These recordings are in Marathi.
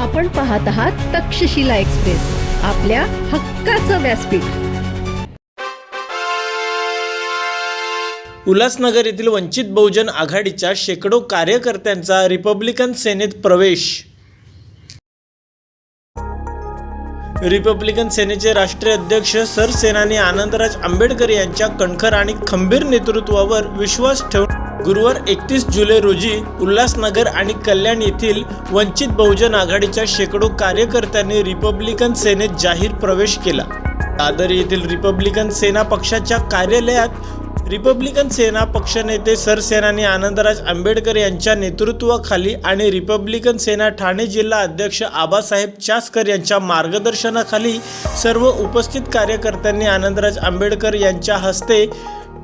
आपण पाहत आहात तक्षशिला एक्सप्रेस आपल्या हक्काचं व्यासपीठ. उल्हासनगर येथील वंचित बहुजन आघाडीच्या शेकडो कार्यकर्त्यांचा रिपब्लिकन सेनेत प्रवेश. रिपब्लिकन सेनेचे राष्ट्रीय अध्यक्ष सरसेनानी आनंदराज आंबेडकर यांच्या कणखर आणि खंबीर नेतृत्वावर विश्वास ठेवून गुरुवार एकतीस जुलै रोजी उल्हासनगर आणि कल्याण येथील वंचित बहुजन आघाडीच्या शेकडो कार्यकर्त्यांनी रिपब्लिकन सेनेत जाहीर प्रवेश केला. दादर येथील रिपब्लिकन सेना पक्षाच्या कार्यालयात रिपब्लिकन सेना पक्षनेते सरसेनानी आनंदराज आंबेडकर यांच्या नेतृत्वाखाली आणि रिपब्लिकन सेना ठाणे जिल्हा अध्यक्ष आबासाहेब चासकर यांच्या मार्गदर्शनाखाली सर्व उपस्थित कार्यकर्त्यांनी आनंदराज आंबेडकर यांच्या हस्ते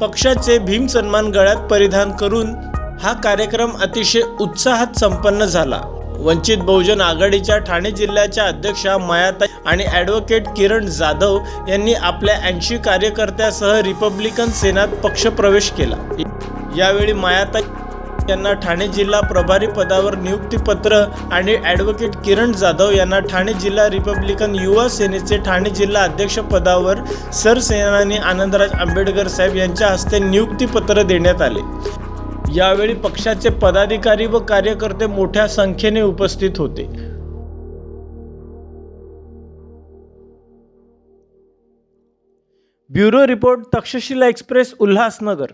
पक्षाचे भीम सन्मान गळ्यात परिधान करून हा कार्यक्रम अतिशय उत्साहात संपन्न झाला. वंचित बहुजन आघाडीच्या ठाणे जिल्ह्याच्या अध्यक्षा मायाताई आणि ॲडव्होकेट किरण जाधव यांनी आपल्या ऐंशी कार्यकर्त्यासह रिपब्लिकन सेनात पक्षप्रवेश केला. यावेळी मायाताई यांना ठाणे जिल्हा प्रभारी पदावर नियुक्तीपत्र आणि ॲडव्होकेट किरण जाधव यांना ठाणे जिल्हा रिपब्लिकन युवा सेनेचे ठाणे जिल्हा अध्यक्षपदावर सरसेनानी आनंदराज आंबेडकर साहेब यांच्या हस्ते नियुक्तीपत्र देण्यात आले. यावेळी पक्षाचे पदाधिकारी व कार्यकर्ते मोठ्या संख्येने उपस्थित होते. Bureau report Takshashila express Ulhasnagar.